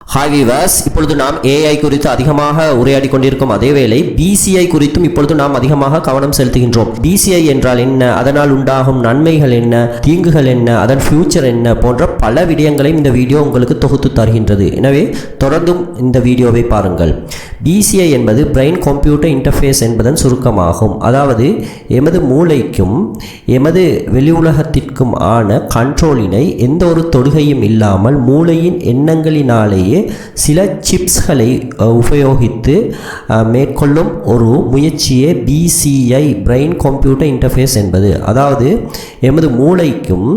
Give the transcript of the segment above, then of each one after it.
Hi viewers இப்பொழுது நாம் AI குறித்து அதிகமாக உரையாடி கொண்டிருக்கும் அதே வேளை பிசிஐ குறித்தும் இப்பொழுது நாம் அதிகமாக கவனம் செலுத்துகின்றோம். பிசிஐ என்றால் என்ன? அதனால் உண்டாகும் நன்மைகள் என்ன? தீங்குகள் என்ன? அதன் ஃபியூச்சர் என்ன? போன்ற பல விடயங்களையும் இந்த வீடியோ உங்களுக்கு தொகுத்து தருகின்றது. எனவே தொடர்ந்தும் இந்த வீடியோவை பாருங்கள். பிசிஐ என்பது பிரெயின் கம்ப்யூட்டர் இன்டர்ஃபேஸ் என்பதன் சுருக்கமாகும். அதாவது எமது மூளைக்கும் எமது வெளி உலகத்திற்கும் ஆன கண்ட்ரோலினை எந்த ஒரு தொடுகையும் இல்லாமல் மூளையின் எண்ணங்களினாலேயே சில சிப்ஸ்களை உபயோகித்து மேற்கொள்ளும் ஒரு முயற்சியே பிசிஐ பிரெயின் கம்ப்யூட்டர் இன்டர்ஃபேஸ் என்பது. அதாவது எமது மூளைக்கும்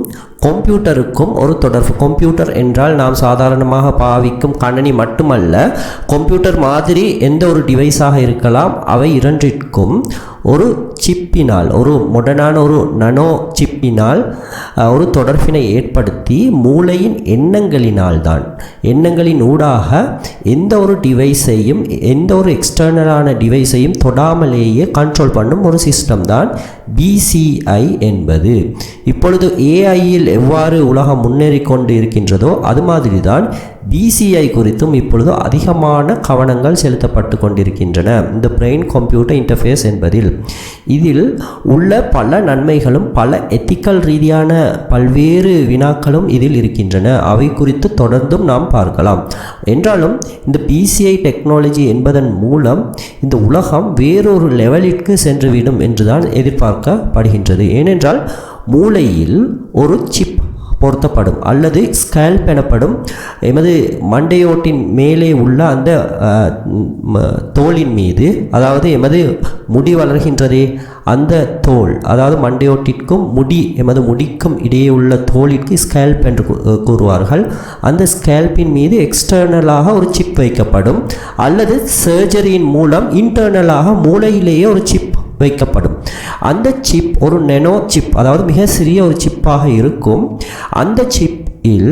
கம்ப்யூட்டருக்கும் ஒரு தொடர்பு. கம்ப்யூட்டர் என்றால் நாம் சாதாரணமாக பாவிக்கும் கணனி மட்டுமல்ல கம்ப்யூட்டர் மாதிரி எந்த ஒரு டிவைஸாக இருக்கலாம் அவை இரண்டிற்கும் ஒரு சிப்பினால் ஒரு மொடனான ஒரு நனோ சிப்பினால் ஒரு தொடர்பினை ஏற்படுத்தி மூளையின் எண்ணங்களினால் தான் எண்ணங்களின் ஊடாக எந்த ஒரு டிவைஸையும் எந்த ஒரு எக்ஸ்டர்னலான டிவைஸையும் தொடாமலேயே கண்ட்ரோல் பண்ணும் ஒரு சிஸ்டம் தான் பிசிஐ என்பது. இப்பொழுது ஏஐயில் எவ்வாறு உலகம் முன்னேறி கொண்டு இருக்கின்றதோ அது மாதிரி தான் பிசிஐ குறித்தும் இப்பொழுது அதிகமான கவனங்கள் செலுத்தப்பட்டு கொண்டிருக்கின்றன. இந்த பிரெயின் கம்ப்யூட்டர் இன்டர்ஃபேஸ் என்பதில் இதில் உள்ள பல நன்மைகளும் பல எத்திக்கல் ரீதியான பல்வேறு வினாக்களும் இதில் இருக்கின்றன. அவை குறித்து தொடர்ந்தும் நாம் பார்க்கலாம். என்றாலும் இந்த பிசிஐ டெக்னாலஜி என்பதன் மூலம் இந்த உலகம் வேறொரு லெவலிற்கு சென்றுவிடும் என்றுதான் எதிர்பார்க்கப்படுகின்றது. ஏனென்றால் மூளையில் ஒரு சிப் பொருத்தப்படும் அல்லது ஸ்கேல்ப் எனப்படும் எமது மண்டையோட்டின் மேலே உள்ள அந்த தோலின் மீது அதாவது எமது முடி வளர்கின்றதே அந்த தோல் அதாவது மண்டையோட்டிற்கும் முடி எமது முடிக்கும் இடையே உள்ள தோலிற்கு ஸ்கேல்ப் என்று கூ- கூறுவார்கள். அந்த ஸ்கேல்பின் மீது எக்ஸ்டர்னலாக ஒரு சிப் வைக்கப்படும். அல்லது சர்ஜரியின் மூலம் இன்டர்னலாக மூளையிலேயே ஒரு சிப் வைக்கப்படும். அந்த சிப் ஒரு நெனோ சிப் அதாவது மிக சிறிய ஒரு சிப்பாக இருக்கும். அந்த சிப் இல்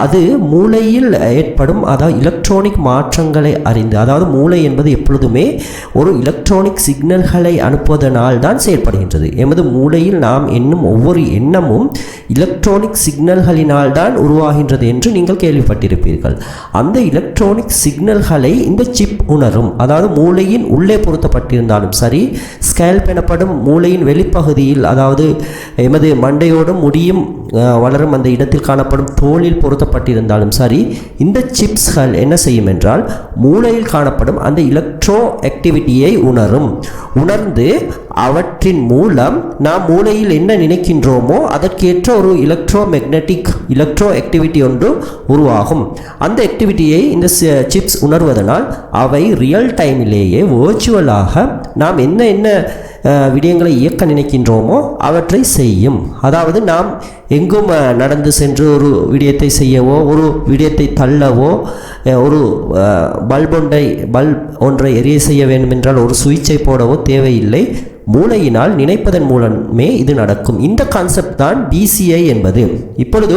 அது மூளையில் ஏற்படும் அதாவது எலக்ட்ரானிக் மாற்றங்களை அறிந்து அதாவது மூளை என்பது எப்பொழுதுமே ஒரு எலக்ட்ரானிக் சிக்னல்களை அனுப்புவதனால் தான் செயல்படுகின்றது. எமது மூளையில் நாம் எண்ணும் ஒவ்வொரு எண்ணமும் எலக்ட்ரானிக் சிக்னல்களினால் தான் உருவாகின்றது என்று நீங்கள் கேள்விப்பட்டிருப்பீர்கள். அந்த எலக்ட்ரானிக் சிக்னல்களை இந்த சிப் உணரும் அதாவது மூளையின் உள்ளே பொருத்தப்பட்டிருந்தாலும் சரி ஸ்கேல்ப் எனப்படும் மூளையின் வெளிப்பகுதியில் அதாவது எமது மண்டையோடும் முடியும் வளரும் அந்த இடத்தில் காணப்படும் தோலில் பொருத்தப்பட்டிருந்தாலும் சரி இந்த சிப்ஸ்கள் என்ன செய்யும் என்றால் மூளையில் காணப்படும் அந்த எலக்ட்ரோ ஆக்டிவிட்டியை உணரும். உணர்ந்து அவற்றின் மூலம் நாம் மூளையில் என்ன நினைக்கின்றோமோ அதற்கேற்ற ஒரு எலக்ட்ரோ மேக்னெட்டிக் எலக்ட்ரோ ஆக்டிவிட்டி ஒன்று உருவாகும். அந்த ஆக்டிவிட்டியை இந்த சிப்ஸ் உணர்வதனால் அவை ரியல் டைமிலேயே வேர்ச்சுவலாக நாம் என்ன என்ன விடயங்களை இயக்க நினைக்கின்றோமோ அவற்றை செய்யும். அதாவது நாம் எங்கும் நடந்து சென்று ஒரு விடயத்தை செய்யவோ ஒரு விடயத்தை தள்ளவோ ஒரு பல்ப் ஒன்றை பல்ப் ஒன்றை எரிய செய்ய வேண்டுமென்றால் ஒரு சுவிட்சை போடவோ தேவையில்லை. மூளையினால் நினைப்பதன் மூலமே இது நடக்கும். இந்த கான்செப்ட் தான் பிசிஐ என்பது. இப்பொழுது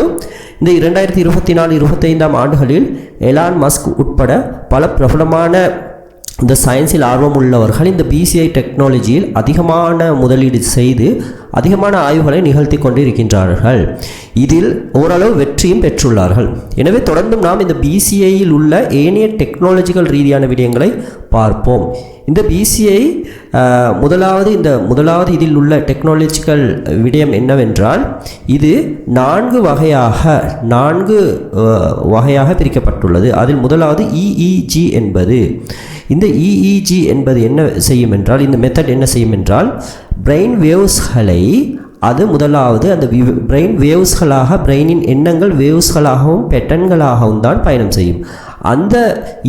இந்த இரண்டாயிரத்தி இருபத்தி நாலு இருபத்தைந்தாம் ஆண்டுகளில் எலான் மஸ்க் உட்பட பல பிரபலமான இந்த சயின்ஸில் ஆர்வம் உள்ளவர்கள் இந்த பிசிஐ டெக்னாலஜியில் அதிகமான முதலீடு செய்து அதிகமான ஆய்வுகளை நிகழ்த்தி கொண்டிருக்கின்றார்கள். இதில் ஓரளவு வெற்றியும் பெற்றுள்ளார்கள். எனவே தொடர்ந்தும் நாம் இந்த பிசிஐயில் உள்ள ஏனைய டெக்னாலஜிக்கல் ரீதியான விடயங்களை பார்ப்போம். இந்த பிசிஐ முதலாவது இந்த முதலாவது இதில் உள்ள டெக்னாலஜிக்கல் விடயம் என்னவென்றால் இது நான்கு வகையாக நான்கு வகையாக பிரிக்கப்பட்டுள்ளது. அதில் முதலாவது இஇஜி என்பது. இந்த இஇஜி என்பது என்ன செய்யும் என்றால் இந்த மெத்தட் என்ன செய்யும் என்றால் பிரெயின் வேவ்ஸ்களை அது முதலாவது அந்த பிரெயின் வேவ்ஸ்களாக பிரெயினின் எண்ணங்கள் வேவ்ஸ்களாகவும் பெட்டன்களாகவும் தான் பயணம் செய்யும். அந்த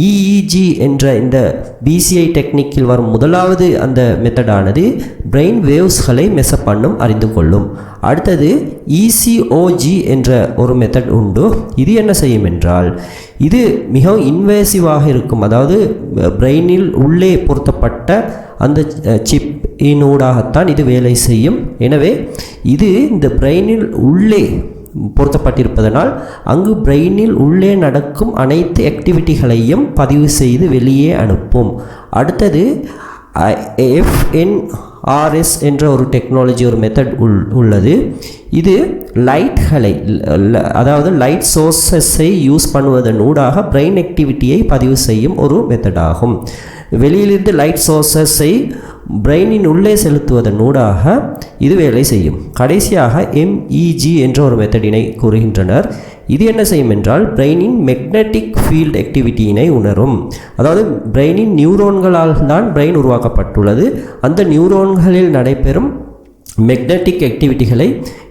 இஇஜி என்ற இந்த பிசிஐ டெக்னிக்கில் வரும் முதலாவது அந்த மெத்தடானது பிரெயின் வேவ்ஸ்களை மெசப் பண்ணும் அறிந்து கொள்ளும். அடுத்தது இசிஓஜி என்ற ஒரு மெத்தட் உண்டு. இது என்ன செய்யும் என்றால் இது மிகவும் இன்வேசிவாக இருக்கும். அதாவது பிரெயினில் உள்ளே பொருத்தப்பட்ட அந்த சிப் ஊடாகத்தான் இது வேலை செய்யும். எனவே இது இந்த பிரெயினில் உள்ளே பொருத்தப்பட்டிருப்பதனால் அங்கு பிரெயினில் உள்ளே நடக்கும் அனைத்து ஆக்டிவிட்டிகளையும் பதிவு செய்து வெளியே அனுப்பும். அடுத்தது எஃப்என் ஆர்எஸ் என்ற ஒரு டெக்னாலஜி ஒரு மெத்தட் உள் உள்ளது. இது லைட்களை அதாவது லைட் சோர்சஸை யூஸ் பண்ணுவதன் ஊடாக பிரெயின் ஆக்டிவிட்டியை பதிவு செய்யும் ஒரு மெத்தடாகும் வெளியிலிருந்து லைட் சோர்ஸஸை பிரெயினின் உள்ளே செலுத்துவதன் ஊடாக இது வேலை செய்யும். கடைசியாக எம்இஜி என்ற ஒரு மெத்தடினை கூறுகின்றனர். இது என்ன செய்யும் என்றால் பிரெயினின் மெக்னெட்டிக் ஃபீல்ட் ஆக்டிவிட்டியினை உணரும். அதாவது பிரெயினின் நியூரோன்களால் தான் பிரெயின் உருவாக்கப்பட்டுள்ளது. அந்த நியூரோன்களில் நடைபெறும் மெக்னட்டிக் ஆக்டிவிட்டிகளை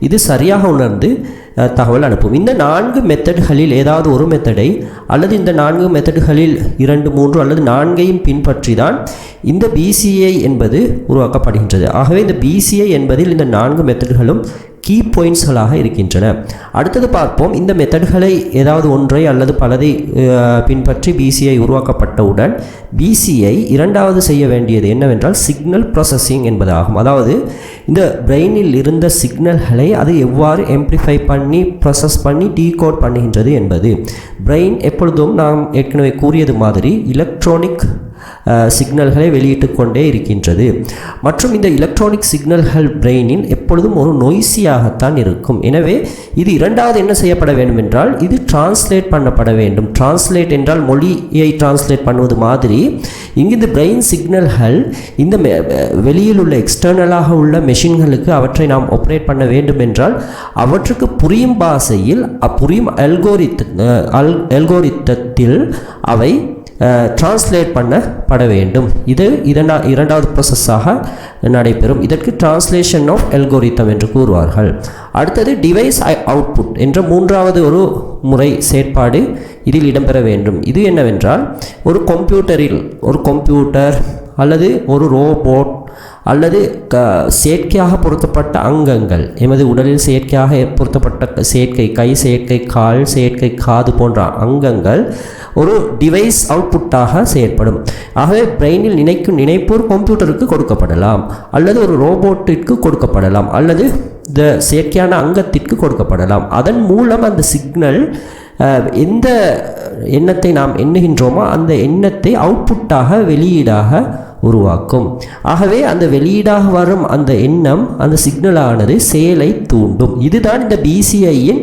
இது சரியாக உணர்ந்து தகவல் அனுப்பும். இந்த நான்கு மெத்தட்களில் ஏதாவது ஒரு மெத்தடை அல்லது இந்த நான்கு மெத்தடுகளில் இரண்டு மூன்று அல்லது நான்கையும் பின்பற்றி தான் இந்த பிசிஐ என்பது உருவாக்கப்படுகின்றது. ஆகவே இந்த பிசிஐ என்பதில் இந்த நான்கு மெத்தடுகளும் கீ பாயிண்ட்ஸ்களாக இருக்கின்றன. அடுத்தது பார்ப்போம் இந்த மெத்தட்களை ஏதாவது ஒன்றை அல்லது பலதை பின்பற்றி பிசிஐ உருவாக்கப்பட்டவுடன் பிசிஐ இரண்டாவது செய்ய வேண்டியது என்னவென்றால் சிக்னல் ப்ராசஸிங் என்பதாகும். அதாவது இந்த பிரெயினில் இருந்த சிக்னல்களை அது எவ்வாறு எம்ப்ளிஃபை பண்ணி ப்ராசஸ் பண்ணி டீகோட் பண்ணுகின்றது என்பது. பிரெயின் எப்பொழுதும் நாம் ஏற்கனவே கூறியது மாதிரி எலக்ட்ரானிக் சிக்னல்களை வெளியிட்டு கொண்டே இருக்கின்றது. மற்றும் இந்த எலக்ட்ரானிக் சிக்னல்கள் பிரெயினின் எப்பொழுதும் ஒரு நொய்ஸியாகத்தான் இருக்கும். எனவே இது இரண்டாவது என்ன செய்யப்பட வேண்டும் என்றால் இது டிரான்ஸ்லேட் பண்ணப்பட வேண்டும். டிரான்ஸ்லேட் என்றால் மொழியை டிரான்ஸ்லேட் பண்ணுவது மாதிரி இங்கிருந்து பிரெயின் சிக்னல்கள் இந்த மெ- வெளியில் உள்ள எக்ஸ்டர்னலாக உள்ள மெஷின்களுக்கு அவற்றை நாம் ஆப்ரேட் பண்ண வேண்டும் என்றால் அவற்றுக்கு புரியும் பாஷையில் அப்புரியும் அல்கோரித்த அல் அல்கோரித்தத்தில் அவை டிரான்ஸ்லேட் பண்ணப்பட வேண்டும். இது இதனா இரண்டாவது ப்ராசஸாக நடைபெறும். இதற்கு டிரான்ஸ்லேஷன் ஆஃப் எல்கோரித்தம் என்று கூறுவார்கள். அடுத்தது டிவைஸ் அவுட்புட் என்ற மூன்றாவது ஒரு முறை செயற்பாடு இதில் இடம்பெற வேண்டும். இது என்னவென்றால் ஒரு கம்ப்யூட்டரில் ஒரு கம்ப்யூட்டர் அல்லது ஒரு ரோபோட் அல்லது க செயற்கையாக பொருத்தப்பட்ட அங்கங்கள் எமது உடலில் செயற்கையாக பொருத்தப்பட்ட செயற்கை கை செயற்கை கால் செயற்கை காது போன்ற அங்கங்கள் ஒரு டிவைஸ் அவுட்புட்டாக செயற்படும். ஆகவே பிரெயினில் நினைக்கும் நினைப்போர் கம்ப்யூட்டருக்கு கொடுக்கப்படலாம் அல்லது ஒரு ரோபோட்டிற்கு கொடுக்கப்படலாம் அல்லது இந்த செயற்கையான அங்கத்திற்கு கொடுக்கப்படலாம். அதன் மூலம் அந்த சிக்னல் எந்த எண்ணத்தை நாம் எண்ணுகின்றோமோ அந்த எண்ணத்தை அவுட்புட்டாக வெளியீடாக உருவாக்கும். ஆகவே அந்த வெளியீடாக வரும் அந்த எண்ணம் அந்த சிக்னலானது செயலை தூண்டும். இதுதான் இந்த பிசிஐயின்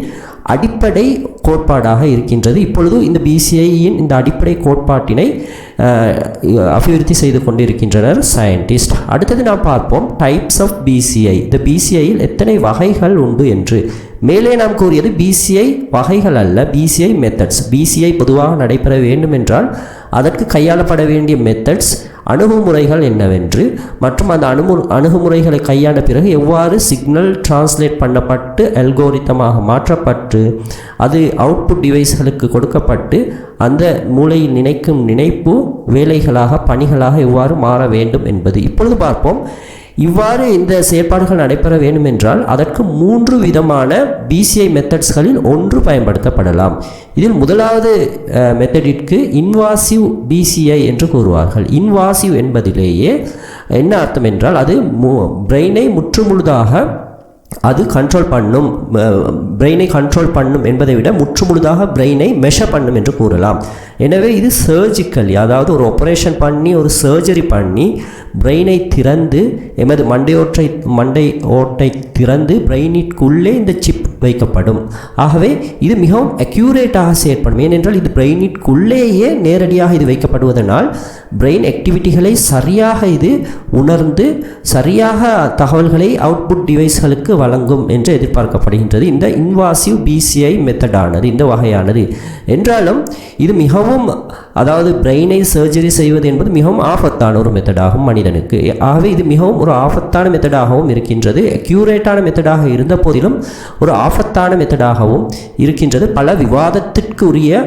அடிப்படை கோட்பாடாக இருக்கின்றது. இப்பொழுது இந்த பிசிஐயின் இந்த அடிப்படை கோட்பாட்டினை அபிவிருத்தி செய்து கொண்டிருக்கின்றனர் சயின்டிஸ்ட் அடுத்தது நாம் பார்ப்போம் டைப்ஸ் ஆஃப் பிசிஐ இந்த பிசிஐயில் எத்தனை வகைகள் உண்டு என்று. மேலே நாம் கூறியது பிசிஐ வகைகள் அல்ல பிசிஐ மெத்தட்ஸ் பிசிஐ பொதுவாக நடைபெற வேண்டும் என்றால் அதற்கு கையாளப்பட வேண்டிய மெத்தட்ஸ் அணுகுமுறைகள் என்னவென்று மற்றும் அந்த அணுமு அணுகுமுறைகளை கையாண்ட பிறகு எவ்வாறு சிக்னல் டிரான்ஸ்லேட் பண்ணப்பட்டு அல்கோரித்தமாக மாற்றப்பட்டு அது அவுட்புட் டிவைஸ்களுக்கு கொடுக்கப்பட்டு அந்த மூளையில் நினைக்கும் நினைப்பு வேலைகளாக பணிகளாக எவ்வாறு மாற வேண்டும் என்பது. இப்பொழுது பார்ப்போம். இவ்வாறு இந்த செயற்பாடுகள் நடைபெற வேண்டும் என்றால் அதற்கு மூன்று விதமான பிசிஐ மெத்தட்ஸ்களில் ஒன்று பயன்படுத்தப்படலாம். இதில் முதலாவது மெத்தடிற்கு இன்வாசிவ் பிசிஐ என்று கூறுவார்கள். இன்வாசிவ் என்பதிலேயே என்ன அர்த்தம் என்றால் அது பிரெயினை முற்றுமுழுதாக அது கண்ட்ரோல் பண்ணும் பிரெயினை கண்ட்ரோல் பண்ணும் என்பதை விட முற்றுமுழுதாக பிரெயினை மெஷர் பண்ணும் என்று கூறலாம். எனவே இது சர்ஜிக்கலி அதாவது ஒரு ஆப்ரேஷன் பண்ணி ஒரு சர்ஜரி பண்ணி பிரெயினை திறந்து எமது மண்டையோற்றை மண்டை ஓட்டை திறந்து பிரெயினிற்குள்ளே இந்த சிப் வைக்கப்படும். ஆகவே இது மிகவும் அக்யூரேட்டாக செயற்படும். ஏனென்றால் இது பிரெயினிற்குள்ளேயே நேரடியாக இது வைக்கப்படுவதனால் பிரெயின் ஆக்டிவிட்டிகளை சரியாக இது உணர்ந்து சரியாக தகவல்களை அவுட்புட் டிவைஸ்களுக்கு வழங்கும் என்று எதிர்பார்க்கப்படுகின்றது. இந்த இன்வாசிவ் பிசிஐ மெத்தடானது இந்த வகையானது. என்றாலும் இது மிகவும் يوم அதாவது பிரெயினை சர்ஜரி செய்வது என்பது மிகவும் ஆபத்தான ஒரு மெத்தடாகும் மனிதனுக்கு. ஆகவே இது மிகவும் ஒரு ஆபத்தான மெத்தடாகவும் இருக்கின்றது. அக்யூரேட்டான மெத்தடாக இருந்த போதிலும் ஒரு ஆபத்தான மெத்தடாகவும் இருக்கின்றது. பல விவாதத்திற்குரிய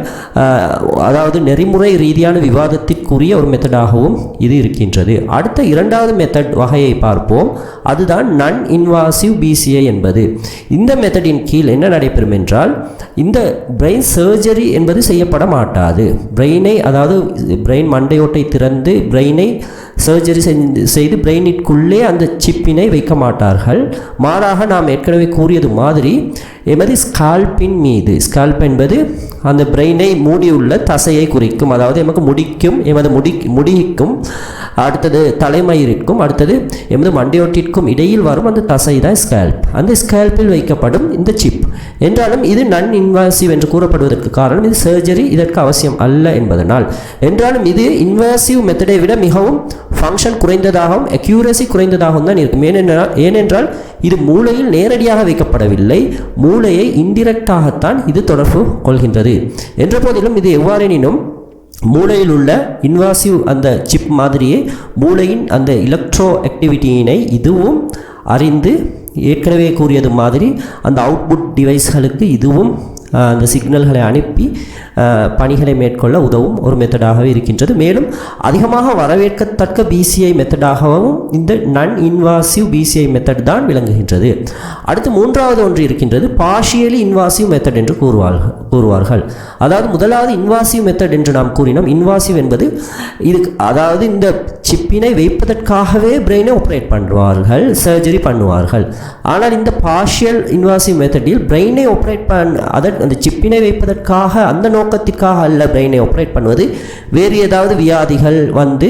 அதாவது நெறிமுறை ரீதியான விவாதத்திற்குரிய ஒரு மெத்தடாகவும் இது இருக்கின்றது. அடுத்த இரண்டாவது மெத்தட் வகையை பார்ப்போம். அதுதான் நன் இன்வாசிவ் பிசிஐ என்பது. இந்த மெத்தடின் கீழ் என்ன நடைபெறும் என்றால் இந்த பிரெயின் சர்ஜரி என்பது செய்யப்பட மாட்டாது. பிரெயினை அதாவது பிரெயின் மண்டையோட்டை திறந்து பிரெயினை சர்ஜரி செய்து பிரெயினிற்குள்ளே அந்த சிப்பினை வைக்க மாட்டார்கள். மாறாக நாம் ஏற்கனவே கூறியது மாதிரி எமது ஸ்கால்பின் மீது ஸ்கால்ப் என்பது அந்த பிரெயினை மூடியுள்ள தசையை குறிக்கும் அதாவது எமக்கு முடிக்கும் எமது முடி முடிக்கும் அடுத்தது தலைமயிரிற்கும் அடுத்தது எமது மண்டையோட்டிற்கும் இடையில் வரும் அந்த தசை தான் ஸ்கேல்ப் அந்த ஸ்கேல்பில் வைக்கப்படும் இந்த சிப் என்றாலும் இது நன் இன்வாசிவ் என்று கூறப்படுவதற்கு காரணம் இது சர்ஜரி இதற்கு அவசியம் அல்ல என்பதனால். என்றாலும் இது இன்வாசிவ் மெத்தடை விட மிகவும் ஃபங்க்ஷன் குறைந்ததாகவும் அக்யூரசி குறைந்ததாகவும் தான் இருக்கும். ஏனென்றால் ஏனென்றால் இது மூளையில் நேரடியாக வைக்கப்படவில்லை. மூளையை இன்டிரெக்டாகத்தான் இது தொடர்பு கொள்கின்றது. என்ற போதிலும் இது எவ்வாறெனினும் மூளையில் உள்ள இன்வாசிவ் அந்த சிப் மாதிரியே மூளையின் அந்த எலக்ட்ரோ ஆக்டிவிட்டியினை இதுவும் அறிந்து ஏற்கனவே கூறியது மாதிரி அந்த அவுட்புட் டிவைஸ்களுக்கு இதுவும் அந்த சிக்னல்களை அனுப்பி பணிகளை மேற்கொள்ள உதவும் ஒரு மெத்தடாகவே இருக்கின்றது. மேலும் அதிகமாக வரவேற்கத்தக்க பிசிஐ மெத்தடாகவும் இந்த நன் இன்வாசிவ் பிசிஐ மெத்தட் தான் விளங்குகின்றது. அடுத்து மூன்றாவது ஒன்று இருக்கின்றது பார்ஷியலி இன்வாசிவ் மெத்தட் என்று கூறுவார்கள் கூறுவார்கள். அதாவது முதலாவது இன்வாசிவ் மெத்தட் என்று நாம் கூறினோம். இன்வாசிவ் என்பது இது அதாவது இந்த சிப்பினை வைப்பதற்காகவே பிரெயினை ஆப்ரேட் பண்ணுவார்கள் சர்ஜரி பண்ணுவார்கள். ஆனால் இந்த பார்ஷியல் இன்வாசிவ் மெத்தடில் பிரெயினை ஆப்ரேட் பண் அதன் அந்த சிப்பினை வைப்பதற்காக அந்த நோக்கத்திற்காக அல்ல பிரெயினை ஆப்ரேட் பண்ணுவது. வேறு ஏதாவது வியாதிகள் வந்து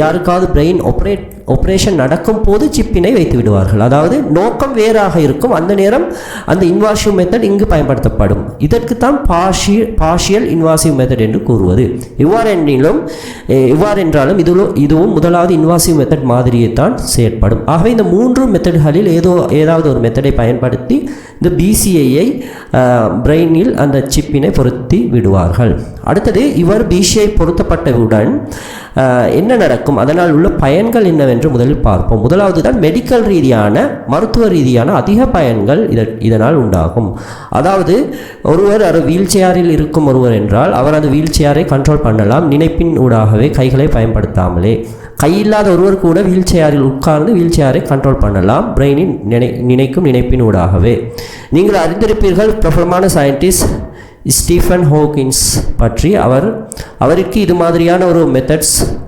யாருக்காவது பிரெயின் ஆப்ரேட் ஆப்ரேஷன் நடக்கும் போது சிப்பினை வைத்து விடுவார்கள். அதாவது நோக்கம் வேறாக இருக்கும். அந்த நேரம் அந்த இன்வாசிவ் மெத்தட் இங்கு பயன்படுத்தப்படும். இதற்கு தான் பாஷி பாஷியல் இன்வாசிவ் மெத்தட் என்று கூறுவது. இவ்வாறெனிலும் இவ்வாறென்றாலும் எவ்வாறென்றாலும் இதுவும் இதுவும் முதலாவது இன்வாசிவ் மெத்தட் மாதிரியே தான் செயற்படும். ஆகவே இந்த மூன்று மெத்தட்களில் ஏதோ ஏதாவது ஒரு மெத்தடை பயன்படுத்தி இந்த பிசிஐயை பிரெயினில் அந்த சிப்பினை பொருத்தி விடுவார்கள். அடுத்தது இவர் பிசிஐ பொருத்தப்பட்டவுடன் என்ன நடக்கும்? அதனால் உள்ள பயன்கள் என்னவென்று முதலில் பார்ப்போம். முதலாவது தான் மெடிக்கல் ரீதியான மருத்துவ ரீதியான அதிக பயன்கள் இத இதனால் உண்டாகும். அதாவது ஒருவர் அது வீல் சேரில் இருக்கும் ஒருவர் என்றால் அவர் அந்த வீல் சேரை கண்ட்ரோல் பண்ணலாம். நினைப்பின் ஊடாகவே கைகளை பயன்படுத்தாமலே. கையில்லாத ஒருவர் கூட வீல் சேரில் உட்கார்ந்து வீல் சேரை கண்ட்ரோல் பண்ணலாம். பிரெயினின் நினை நினைக்கும் நினைப்பின் ஊடாகவே. நீங்கள் அறிந்திருப்பீர்கள் பிரபலமான சயின்டிஸ்ட் ஸ்டீஃபன் ஹோக்கின்ஸ் பற்றி அவர் அவருக்கு இது மாதிரியான ஒரு மெத்தட்ஸ்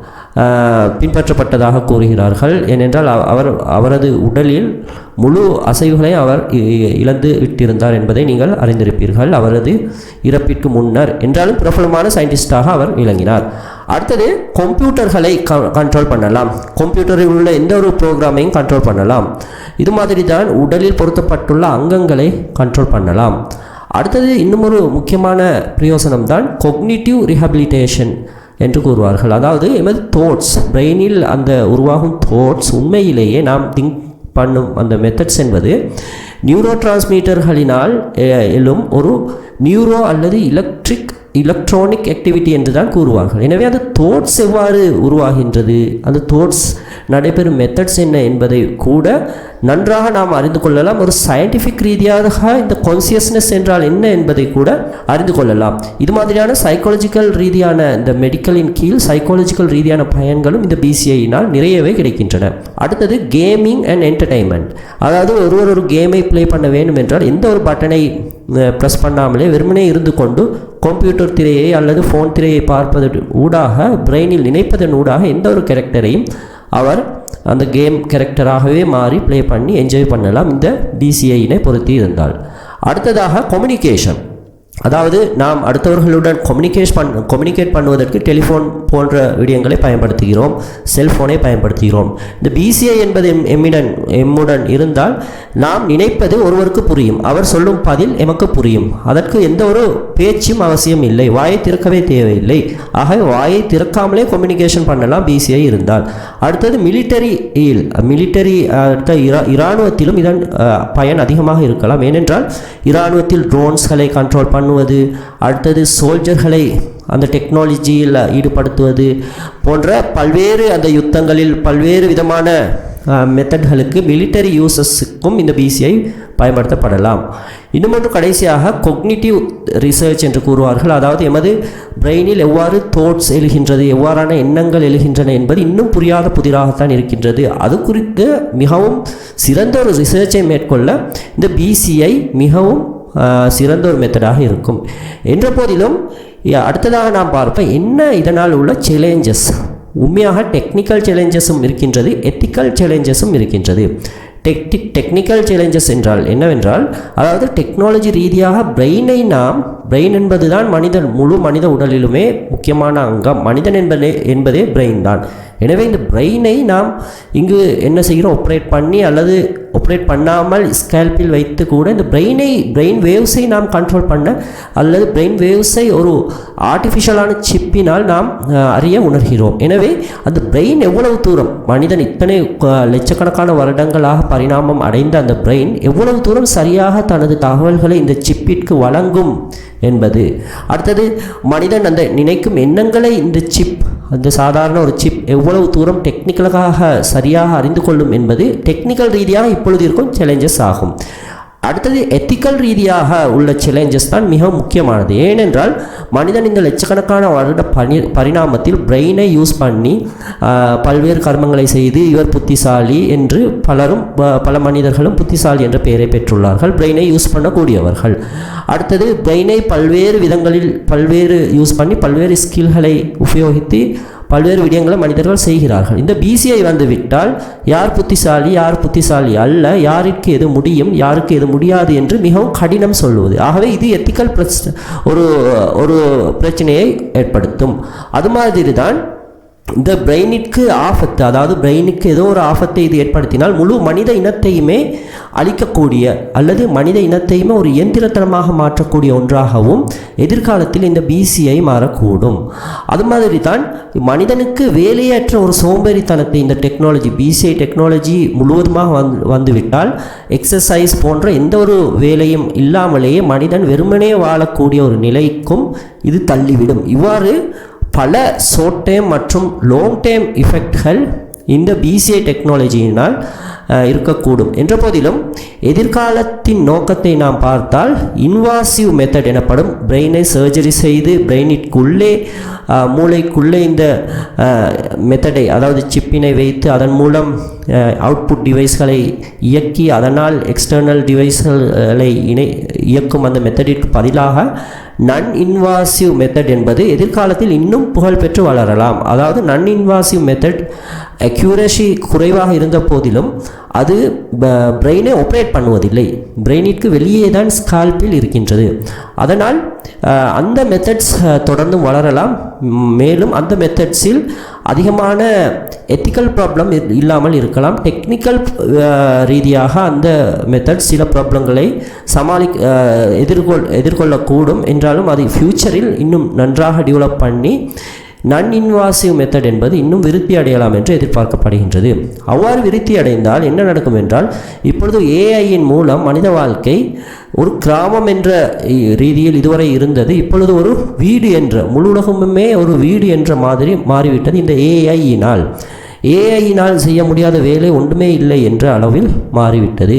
பின்பற்றப்பட்டதாக கூறுகிறார்கள். ஏனென்றால் அவ- அவர் அவரது உடலில் முழு அசைவுகளை அவர் இ- இழந்து விட்டிருந்தார் என்பதை நீங்கள் அறிந்திருப்பீர்கள். அவரது இறப்பிற்கு முன்னர் என்றாலும் பிரபலமான சயின்டிஸ்டாக அவர் விளங்கினார். அடுத்தது கம்ப்யூட்டர்களை கண்ட்ரோல் பண்ணலாம். கம்ப்யூட்டரில் உள்ள எந்த ஒரு ப்ரோக்ராமையும் கண்ட்ரோல் பண்ணலாம். இது மாதிரி தான் உடலில் பொருத்தப்பட்டுள்ள அங்கங்களை கண்ட்ரோல் பண்ணலாம். அடுத்தது இன்னும் ஒரு முக்கியமான பிரயோசனம் தான் கொக்னிட்டிவ் ரிஹபிலிட்டேஷன் என்று கூறுவார்கள். அதாவது எமது தோட்ஸ் பிரெயினில் அந்த உருவாகும் தோட்ஸ் உண்மையிலேயே நாம் திங்க் பண்ணும் அந்த மெத்தட்ஸ் என்பது நியூரோ டிரான்ஸ்மீட்டர்களினால் எழும் ஒரு நியூரோ அல்லது எலக்ட்ரிக் எலக்ட்ரானிக் ஆக்டிவிட்டி என்று தான் கூறுவார்கள். எனவே அந்த தோட்ஸ் எவ்வாறு உருவாகின்றது? அந்த தோட்ஸ் நடைபெறும் மெத்தட்ஸ் என்ன என்பதை கூட நன்றாக நாம் அறிந்து கொள்ளலாம். ஒரு சயின்டிஃபிக் ரீதியாக இந்த கான்சியஸ்னஸ் என்றால் என்ன என்பதை கூட அறிந்து கொள்ளலாம். இது மாதிரியான சைக்காலஜிக்கல் ரீதியான இந்த மெடிக்கலின் கீழ் சைக்காலஜிக்கல் ரீதியான பயன்களும் இந்த பிசிஐயினால் நிறையவே கிடைக்கின்றன. அடுத்தது கேமிங் அண்ட் என்டர்டைன்மெண்ட் அதாவது ஒருவர் ஒரு கேமை ப்ளே பண்ண வேண்டும் என்றால் எந்த ஒரு பட்டனை ப்ரெஸ் பண்ணாமலே வெறுமனே இருந்து கொண்டு கம்ப்யூட்டர் திரையை அல்லது ஃபோன் திரையை பார்ப்பதன் ஊடாக பிரெயினில் நினைப்பதன் ஊடாக எந்த ஒரு கேரக்டரையும் அவர் அந்த கேம் கேரக்டராகவே மாறி ப்ளே பண்ணி என்ஜாய் பண்ணலாம். இந்த டிசிஐனை பொருத்தி இருந்தால். அடுத்ததாக கம்யூனிகேஷன் அதாவது நாம் அடுத்தவர்களுடன் கம்யூனிகேஷ் பண் கம்யூனிகேட் பண்ணுவதற்கு டெலிஃபோன் போன்ற விடயங்களை பயன்படுத்துகிறோம் செல்ஃபோனை பயன்படுத்துகிறோம். இந்த பிசிஐ என்பது எம் எம்மிடன் எம்முடன் இருந்தால் நாம் நினைப்பது ஒருவருக்கு புரியும். அவர் சொல்லும் பதில் எமக்கு புரியும். அதற்கு எந்த ஒரு பேச்சும் அவசியம் இல்லை. வாயை திறக்கவே தேவையில்லை. ஆக வாயை திறக்காமலே கம்யூனிகேஷன் பண்ணலாம் பிசிஐ இருந்தால். அடுத்தது மிலிட்டரியில் மிலிட்டரி அடுத்த இரா இராணுவத்திலும் இதன் பயன் அதிகமாக இருக்கலாம். ஏனென்றால் இராணுவத்தில் ட்ரோன்ஸ்களை கண்ட்ரோல் பண்ண பண்ணுவது அடுத்தது சோல்ஜர்களை அந்த டெக்னாலஜியில் ஈடுபடுத்துவது போன்ற பல்வேறு அந்த யுத்தங்களில் பல்வேறு விதமான மெத்தட்களுக்கு மிலிட்டரி யூசஸுக்கும் இந்த பிசிஐ பயன்படுத்தப்படலாம். இன்னும் ஒன்று கடைசியாக கொக்னிட்டிவ் ரிசர்ச் என்று கூறுவார்கள். அதாவது எமது பிரெயினில் எவ்வாறு தோட்ஸ் எழுகின்றது எவ்வாறான எண்ணங்கள் எழுகின்றன என்பது இன்னும் புரியாத புதிராகத்தான் இருக்கின்றது. அது குறித்து மிகவும் சிறந்த ஒரு ரிசர்ச்சை மேற்கொள்ள இந்த பிசிஐ மிகவும் சிறந்த ஒரு மெத்தடாக இருக்கும். என்ற போதிலும் அடுத்ததாக நாம் பார்ப்போம் என்ன இதனால் உள்ள சேலஞ்சஸ் உண்மையாக டெக்னிக்கல் சேலஞ்சஸும் இருக்கின்றது எத்திக்கல் சேலஞ்சஸும் இருக்கின்றது. டெக்டிக் டெக்னிக்கல் சேலஞ்சஸ் என்றால் என்னவென்றால் அதாவது டெக்னாலஜி ரீதியாக பிரெயினை நாம் பிரெயின் என்பது தான் மனிதன் முழு மனித உடலிலுமே முக்கியமான அங்கம். மனிதன் என்பதே என்பதே பிரெயின் தான். எனவே இந்த பிரெயினை நாம் இங்கு என்ன செய்கிறோம்? ஆப்ரேட் பண்ணி அல்லது ஆப்ரேட் பண்ணாமல் ஸ்கேல்பில் வைத்து கூட இந்த பிரெயினை பிரெயின் வேவ்ஸை நாம் கண்ட்ரோல் பண்ண அல்லது பிரெயின் வேவ்ஸை ஒரு ஆர்டிஃபிஷியலான சிப்பினால் நாம் அறிய உணர்கிறோம். எனவே அந்த பிரெயின் எவ்வளவு தூரம் மனிதன் இத்தனை லட்சக்கணக்கான வருடங்களாக பரிணாமம் அடைந்த அந்த பிரெயின் எவ்வளவு தூரம் சரியாக தனது தகவல்களை இந்த சிப்பிற்கு வழங்கும் என்பது. அடுத்தது மனிதன் அந்த நினைக்கும் எண்ணங்களை இந்த சிப் அந்த சாதாரண ஒரு சிப் எவ்வளவு தூரம் டெக்னிக்கலாக சரியாக அறிந்து கொள்ளும் என்பது டெக்னிக்கல் ரீதியாக இப்பொழுது இருக்கும் சேலஞ்சஸ் ஆகும். அடுத்தது எத்திக்கல் ரீதியாக உள்ள சேலஞ்சஸ் தான் மிக முக்கியமானது. ஏனென்றால் மனிதன் இந்த லட்சக்கணக்கான வருட பணி பரிணாமத்தில் பிரெயினை யூஸ் பண்ணி பல்வேறு கர்மங்களை செய்து இவர் புத்திசாலி என்று பலரும் ப- பல மனிதர்களும் புத்திசாலி என்ற பெயரை பெற்றுள்ளார்கள். பிரெயினை யூஸ் பண்ணக்கூடியவர்கள். அடுத்தது பிரெயினை பல்வேறு விதங்களில் பல்வேறு யூஸ் பண்ணி பல்வேறு ஸ்கில்களை உபயோகித்து பல்வேறு விடயங்களை மனிதர்கள் செய்கிறார்கள். இந்த பிசிஐ வந்துவிட்டால் யார் புத்திசாலி யார் புத்திசாலி அல்ல யாருக்கு எது முடியும் யாருக்கு எது முடியாது என்று மிகவும் கடினம் சொல்லுவது. ஆகவே இது எத்திக்கல் பிரச்சனை ஒரு ஒரு பிரச்சனையை ஏற்படுத்தும். அது மாதிரி தான் இந்த பிரெயினுக்கு ஆபத்து அதாவது பிரெயினுக்கு ஏதோ ஒரு ஆபத்தை இது ஏற்படுத்தினால் முழு மனித இனத்தையுமே அழிக்கக்கூடிய அல்லது மனித இனத்தையுமே ஒரு இயந்திரத்தனமாக மாற்றக்கூடிய ஒன்றாகவும் எதிர்காலத்தில் இந்த பிசிஐ மாறக்கூடும். அது மாதிரி தான் மனிதனுக்கு வேலையற்ற ஒரு சோம்பேறித்தனத்தை இந்த டெக்னாலஜி பிசிஐ டெக்னாலஜி முழுவதுமாக வந்து வந்துவிட்டால் எக்ஸசைஸ் போன்ற எந்த ஒரு வேலையும் இல்லாமலேயே மனிதன் வெறுமனே வாழக்கூடிய ஒரு நிலைக்கும் இது தள்ளிவிடும். இவ்வாறு பல ஷோர்ட் டேம் மற்றும் லாங் டேம் இஃபெக்ட்கள் இந்த பிசிஐ டெக்னாலஜியினால் இருக்கக்கூடும். என்ற போதிலும் எதிர்காலத்தின் நோக்கத்தை நாம் பார்த்தால் இன்வாசிவ் மெத்தட் எனப்படும் பிரெயினை சர்ஜரி செய்து பிரெயினிற்குள்ளே மூளைக்குள்ளே இந்த மெத்தடை அதாவது சிப்பினை வைத்து அதன் மூலம் அவுட்புட் டிவைஸ்களை இயக்கி அதனால் எக்ஸ்டர்னல் டிவைஸ்களை இணை இயக்கும் அந்த மெத்தடிற்கு பதிலாக நன் இன்வாசிவ் மெத்தட் என்பது எதிர்காலத்தில் இன்னும் புகழ்பெற்று வளரலாம். அதாவது நன் இன்வாசிவ் மெத்தட் அக்யூரசி குறைவாக இருந்த போதிலும் அது பிரெயினை ஆப்ரேட் பண்ணுவதில்லை. பிரெயினிற்கு வெளியே தான் ஸ்கால்பில் இருக்கின்றது. அதனால் அந்த மெத்தட்ஸ் தொடர்ந்து வளரலாம். மேலும் அந்த மெத்தட்ஸில் அதிகமான எத்திக்கல் ப்ராப்ளம் இல்லாமல் இருக்கலாம். டெக்னிக்கல் ரீதியாக அந்த மெத்தட் சில ப்ராப்ளங்களை சமாளி எதிர்கொள் எதிர்கொள்ளக்கூடும். என்றாலும் அது ஃப்யூச்சரில் இன்னும் நன்றாக டெவலப் பண்ணி நன் இன்வாசிவ் மெத்தட் என்பது இன்னும் விருத்தி அடையலாம் என்று எதிர்பார்க்கப்படுகின்றது. அவ்வாறு விருத்தி அடைந்தால் என்ன நடக்கும் என்றால் இப்பொழுது ஏஐயின் மூலம் மனித வாழ்க்கை ஒரு கிராமம் என்ற ரீதியில் இதுவரை இருந்தது. இப்பொழுது ஒரு வீடு என்ற முழு உலகமுமே ஒரு வீடு என்ற மாதிரி மாறிவிட்டது இந்த ஏஐயினால் ஏஐயினால் செய்ய முடியாத வேலை ஒன்றுமே இல்லை என்ற அளவில் மாறிவிட்டது.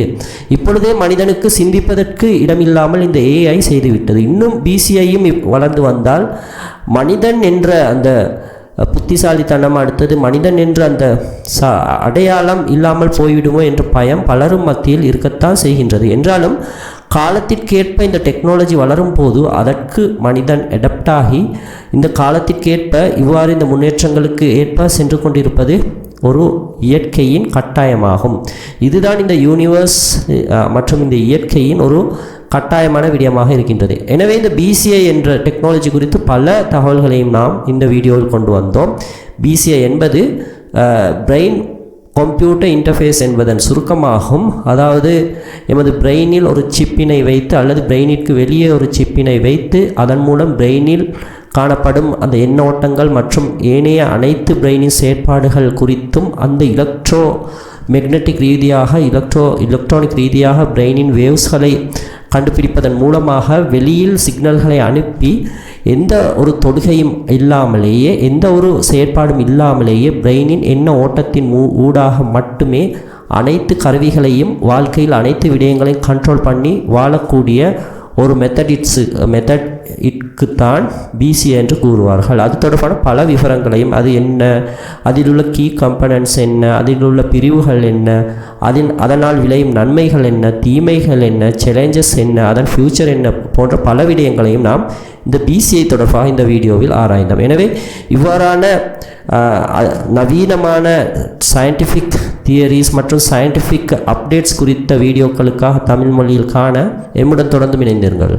இப்பொழுதே மனிதனுக்கு சிந்திப்பதற்கு இடமில்லாமல் இந்த ஏஐ செய்துவிட்டது. இன்னும் பிசிஐயும் வளர்ந்து வந்தால் மனிதன் என்ற அந்த புத்திசாலித்தனம் அடுத்தது மனிதன் என்ற அந்த ச அடையாளம் இல்லாமல் போய்விடுமோ என்ற பயம் பலரும் மத்தியில் இருக்கத்தான் செய்கின்றது. என்றாலும் காலத்திற்கேற்ப இந்த டெக்னாலஜி வளரும் போது அதற்கு மனிதன் அடாப்ட் ஆகி இந்த காலத்திற்கேற்ப இவ்வாறு இந்த முன்னேற்றங்களுக்கு ஏற்ப சென்று கொண்டிருப்பது ஒரு இயற்கையின் கட்டாயமாகும். இதுதான் இந்த யூனிவர்ஸ் மற்றும் இந்த இயற்கையின் ஒரு கட்டாயமான விடயமாக இருக்கின்றது. எனவே இந்த பிசிஐ என்ற டெக்னாலஜி குறித்து பல தகவல்களையும் நாம் இந்த வீடியோவில் கொண்டு வந்தோம். பிசிஐ என்பது பிரெயின் கம்ப்யூட்டர் இன்டர்ஃபேஸ் என்பதன் சுருக்கமாகும். அதாவது எமது பிரெயினில் ஒரு சிப்பினை வைத்து அல்லது பிரெயினிற்கு வெளியே ஒரு சிப்பினை வைத்து அதன் மூலம் பிரெயினில் காணப்படும் அந்த எண்ணோட்டங்கள் மற்றும் ஏனைய அனைத்து பிரெயினின் செயற்பாடுகள் குறித்தும் அந்த எலக்ட்ரோ மெக்னெட்டிக் ரீதியாக எலக்ட்ரோ எலக்ட்ரானிக் ரீதியாக பிரெயினின் வேவ்ஸ்களை கண்டுபிடிப்பதன் மூலமாக வெளியில் சிக்னல்களை அனுப்பி எந்த ஒரு தொடுகையும் இல்லாமலேயே எந்த ஒரு செயற்பாடும் இல்லாமலேயே பிரெயினின் எண்ண ஓட்டத்தின் ஊ ஊடாக மட்டுமே அனைத்து கருவிகளையும் வாழ்க்கையில் அனைத்து விடயங்களையும் கண்ட்ரோல் பண்ணி வாழக்கூடிய ஒரு மெத்தடிட்ஸு மெத்தட் இட்குத்தான் பிசி என்று கூறுவார்கள். அது தொடர்பான பல விவரங்களையும் அது என்ன அதில் உள்ள கீ கம்பனன்ட்ஸ் என்ன அதில் உள்ள பிரிவுகள் என்ன அதன் அதனால் விளையும் நன்மைகள் என்ன தீமைகள் என்ன சேலஞ்சஸ் என்ன அதன் ஃப்யூச்சர் என்ன போன்ற பல விடயங்களையும் நாம் இந்த பிசிஐ தொடர்பாக இந்த வீடியோவில் ஆராய்ந்தோம். எனவே இவ்வாறான நவீனமான சயின்டிஃபிக் தியரிஸ் மற்றும் சயின்டிஃபிக் அப்டேட்ஸ் குறித்த வீடியோக்களுக்காக தமிழ் மொழியில் காண எம்முடன் தொடர்ந்து இணைந்திருங்கள்.